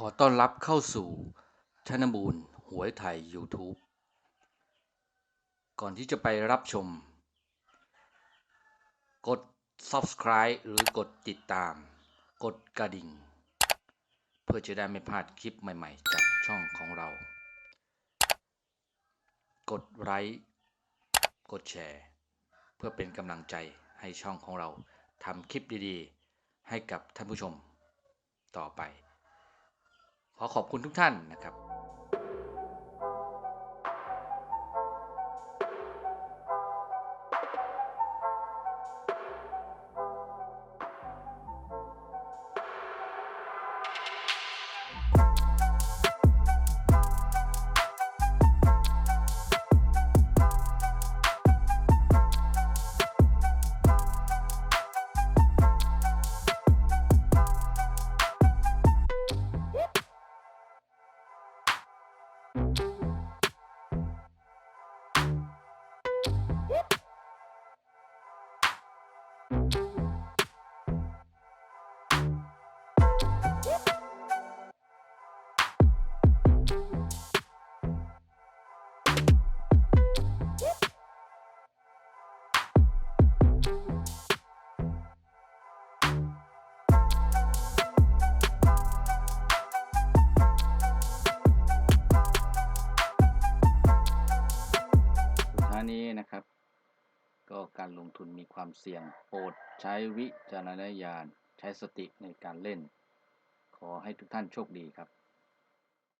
ขอต้อนรับเข้าสู่ธนบูรณ์หวยไทย YouTube ก่อนที่จะไปรับชม กด Subscribe หรือกดติดตาม กดกระดิ่ง เพื่อจะได้ไม่พลาดคลิปใหม่ๆ จากช่องของเรา กดไลค์กดแชร์ เพื่อเป็นกำลังใจให้ช่องของเราทำคลิปดีๆ ให้กับท่านผู้ชมต่อไป ขอขอบคุณทุกท่านนะครับ สุด ก็การลงทุนมีความเสี่ยงโปรดใช้วิจารณญาณ ใช้สติในการเล่น ขอให้ทุกท่านโชคดีครับ